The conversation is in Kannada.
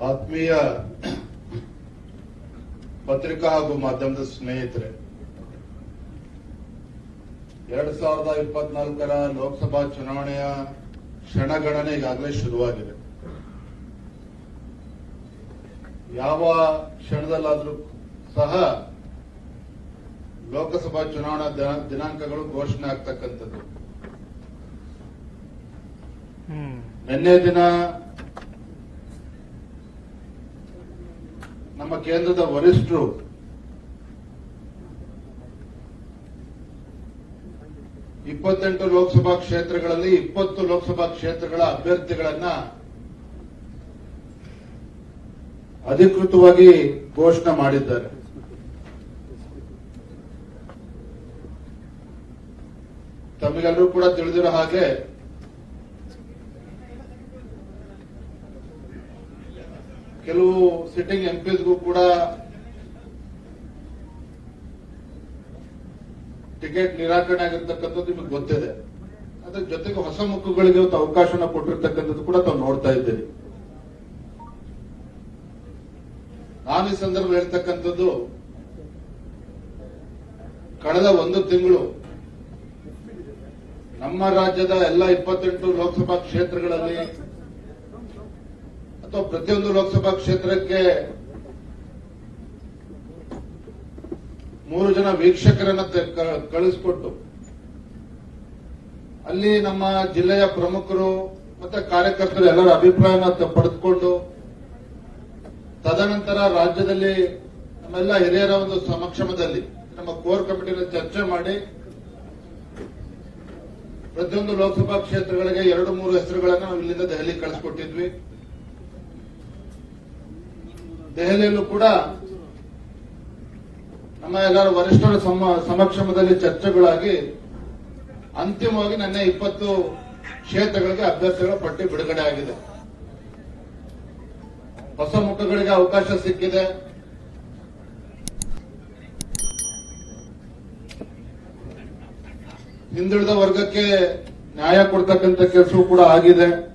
ಆತ್ಮೀಯ ಪತ್ರಿಕಾ ಹಾಗೂ ಮಾಧ್ಯಮದ ಸ್ನೇಹಿತರೆ ಎರಡ್ ಸಾವಿರದ ಇಪ್ಪತ್ನಾಲ್ಕರ ಲೋಕಸಭಾ ಚುನಾವಣೆಯ ಕ್ಷಣಗಣನೆ ಈಗಾಗಲೇ ಶುರುವಾಗಿದೆ. ಯಾವ ಕ್ಷಣದಲ್ಲಾದರೂ ಸಹ ಲೋಕಸಭಾ ಚುನಾವಣಾ ದಿನ- ದಿನಾಂಕಗಳು ಘೋಷಣೆ ಆಗ್ತಕ್ಕಂಥದ್ದು. ಹ್ಮ್. ನಿನ್ನೆ ದಿನ ನಮ್ಮ ಕೇಂದ್ರದ ವರಿಷ್ಠರು ಇಪ್ಪತ್ತೆಂಟು ಲೋಕಸಭಾ ಕ್ಷೇತ್ರಗಳಲ್ಲಿ ಇಪ್ಪತ್ತು ಲೋಕಸಭಾ ಕ್ಷೇತ್ರಗಳ ಅಭ್ಯರ್ಥಿಗಳನ್ನ ಅಧಿಕೃತವಾಗಿ ಘೋಷಣೆ ಮಾಡಿದ್ದಾರೆ. ತಮಗೆಲ್ಲರೂ ಕೂಡ ತಿಳಿದಿರೋ ಹಾಗೆ ಕೆಲವು ಸಿಟ್ಟಿಂಗ್ ಎಂಪಿಸ್ಗೂ ಕೂಡ ಟಿಕೆಟ್ ನಿರಾಕರಣೆ ಆಗಿರ್ತಕ್ಕಂಥದ್ದು ನಿಮಗೆ ಗೊತ್ತಿದೆ. ಅದ್ರ ಜೊತೆಗೆ ಹೊಸ ಮುಖಗಳಿಗೆ ಇವತ್ತು ಅವಕಾಶನ ಕೊಟ್ಟಿರ್ತಕ್ಕಂಥದ್ದು ಕೂಡ ತಾವು ನೋಡ್ತಾ ಇದ್ದೀರಿ ನಾನು ಈ ಸಂದರ್ಭ ಹೇಳ್ತಕ್ಕಂಥದ್ದು, ಕಳೆದ ಒಂದು ತಿಂಗಳು ನಮ್ಮ ರಾಜ್ಯದ ಎಲ್ಲ ಇಪ್ಪತ್ತೆಂಟು ಲೋಕಸಭಾ ಕ್ಷೇತ್ರಗಳಲ್ಲಿ ಅಥವಾ ಪ್ರತಿಯೊಂದು ಲೋಕಸಭಾ ಕ್ಷೇತ್ರಕ್ಕೆ ಮೂರು ಜನ ವೀಕ್ಷಕರನ್ನ ಕಳಿಸಿಕೊಟ್ಟು ಅಲ್ಲಿ ನಮ್ಮ ಜಿಲ್ಲೆಯ ಪ್ರಮುಖರು ಮತ್ತೆ ಕಾರ್ಯಕರ್ತರು ಎಲ್ಲರ ಅಭಿಪ್ರಾಯನ ಪಡೆದುಕೊಂಡು, ತದನಂತರ ರಾಜ್ಯದಲ್ಲಿ ನಮ್ಮೆಲ್ಲ ಹಿರಿಯರ ಒಂದು ಸಮಕ್ಷಮದಲ್ಲಿ ನಮ್ಮ ಕೋರ್ ಕಮಿಟಿನ ಚರ್ಚೆ ಮಾಡಿ, ಪ್ರತಿಯೊಂದು ಲೋಕಸಭಾ ಕ್ಷೇತ್ರಗಳಿಗೆ ಎರಡು ಮೂರು ಹೆಸರುಗಳನ್ನು ನಾವು ಇಲ್ಲಿಂದ ದೆಹಲಿ ಕಳಿಸ್ಕೊಟ್ಟಿದ್ವಿ. ದೆಹಲಿಯಲ್ಲೂ ಕೂಡ ನಮ್ಮ ಎಲ್ಲರೂ ವರಿಷ್ಠರ ಸಮ- ಸಮಕ್ಷಮದಲ್ಲಿ ಚರ್ಚೆಗಳಾಗಿ ಅಂತಿಮವಾಗಿ ನನ್ನ ಇಪ್ಪತ್ತು ಕ್ಷೇತ್ರಗಳಿಗೆ ಅಭ್ಯರ್ಥಿಗಳ ಪಟ್ಟಿ ಬಿಡುಗಡೆ ಆಗಿದೆ. ಹೊಸ ಮುಖಗಳಿಗೆ ಅವಕಾಶ ಸಿಕ್ಕಿದೆ. ಹಿಂದುಳಿದ ವರ್ಗಕ್ಕೆ ನ್ಯಾಯ ಕೊಡ್ತಕ್ಕಂಥ ಕೆಲಸವೂ ಕೂಡ ಆಗಿದೆ.